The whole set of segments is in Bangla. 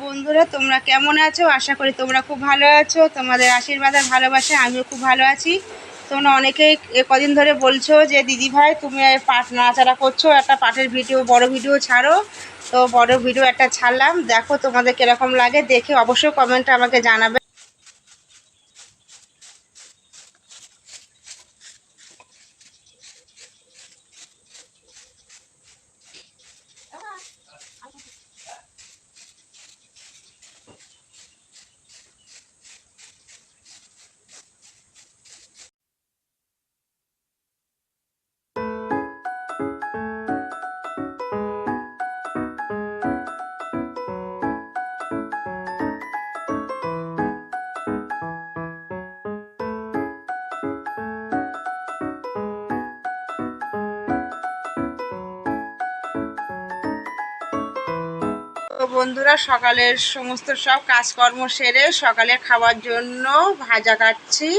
বন্ধুরা, তোমরা কেমন আছো? আশা করি তোমরা খুব ভালো আছো। তোমাদের আশীর্বাদ আর ভালোবাসা আমিও খুব ভালো আছি। তোমরা অনেকেই কদিন ধরে বলছো যে, দিদি ভাই, তুমি পাট নাড়াচাড়া করছ, একটা পাটের ভিডিও, বড় ভিডিও ছাড়ো। তো বড় ভিডিও একটা ছাড়লাম। দেখো তোমাদের কীরকম লাগে। দেখে অবশ্যই কমেন্টটা আমাকে জানাবে। বন্ধুরা সকালের সমস্ত সব কাজকর্ম সেরে সকালে খাওয়ার জন্য ভাজা কাটছি।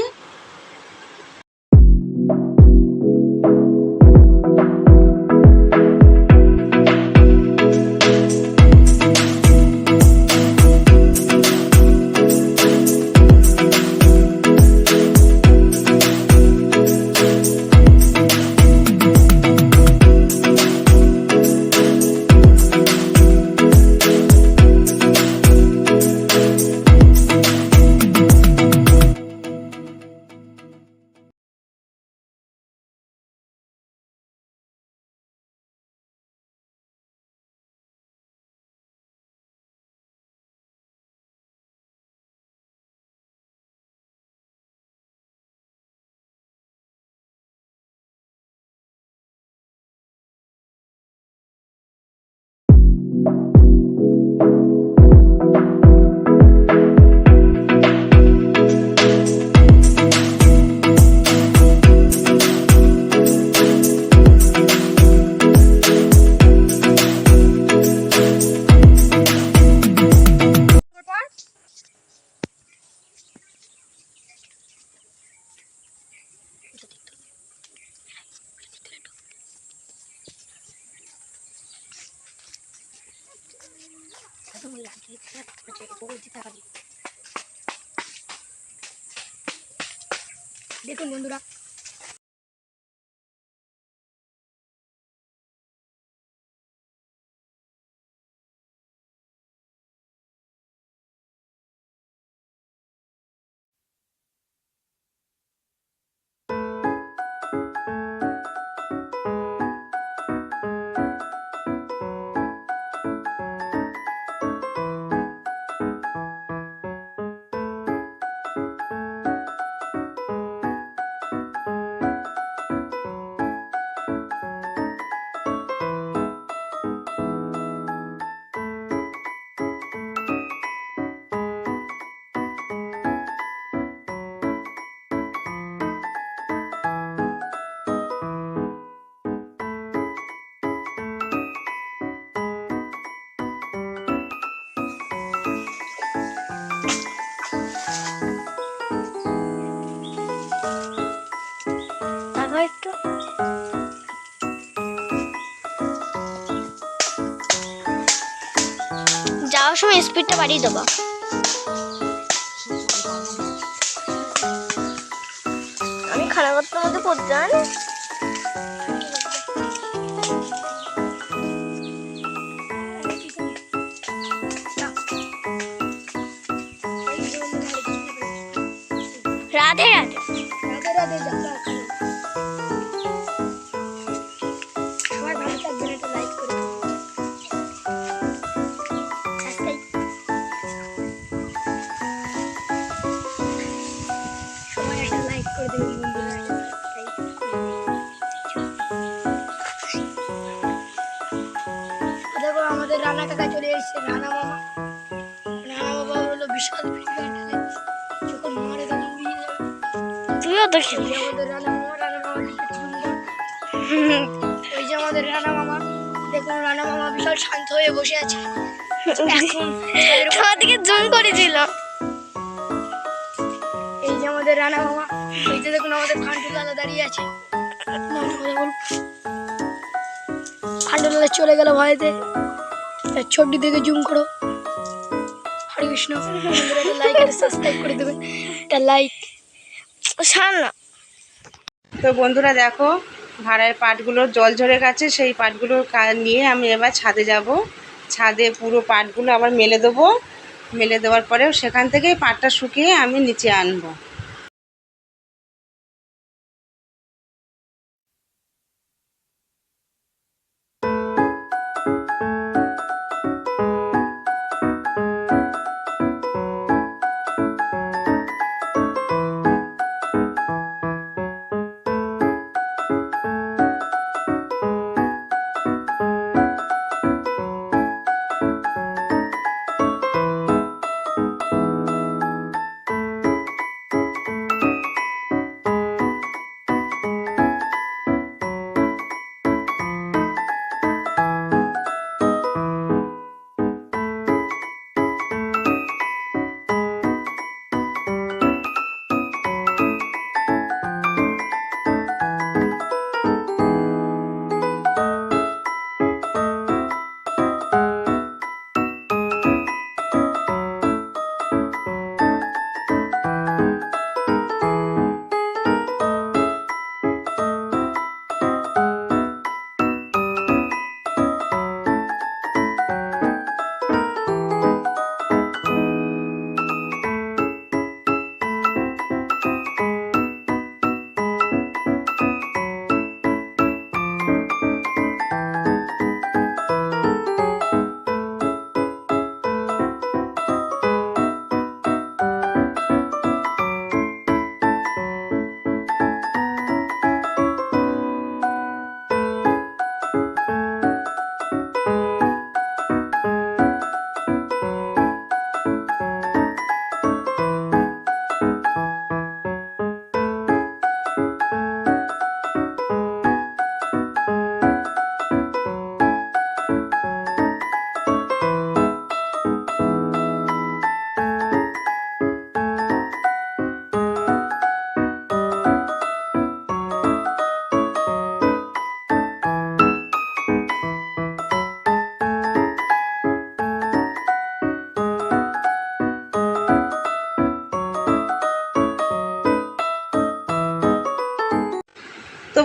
দেখুন বন্ধুরা যাওয়ার সময় স্পিডটা বাড়িয়ে দেবো। আমি খারাপ করতে মধ্যে পড়তে জানি রাধে রাধে রাধে। রানা কাকা চলে এসেছে। রানা মামা রানা বাবা হলো বিশাল যখন মারে তখন উড়িয়ে যাবে তুইও তো যে আমাদের রানা মামা রানা মামা ওই যে আমাদের রানা মামা দেখুন রানা মামা বিশাল শান্ত হয়ে বসে আছে। তোমার দিকে জুম করেছিল। এই যে আমাদের রানা মামা এই যে দেখুন আমাদের ফান্টু লালা দাঁড়িয়ে আছে। ফান্টু লালা চলে গেল ভয়েতে। তার ছবিটি দেখে জুম করো। হরে কৃষ্ণ। লাইক আর সাবস্ক্রাইব করে দেবেন একটা লাইক না তো বন্ধুরা দেখো ভাড়ার পাটগুলো জল ঝরে গেছে সেই পাটগুলো কা- নিয়ে আমি এবার ছাদে যাব। ছাদে পুরো পাটগুলো আবার মেলে দেবো। মেলে দেওয়ার পরে সেখান থেকেই পাটটা শুকিয়ে আমি নিচে আনব।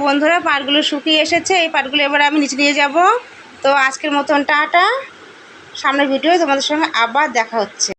বন্ধুরা, পাটগুলো শুকিয়ে এসেছে। এই পাটগুলো এবার আমি নিচে নিয়ে যাব। তো আজকের মতন টাটা। সামনের ভিডিও তোমাদের সঙ্গে আবার দেখা হচ্ছে।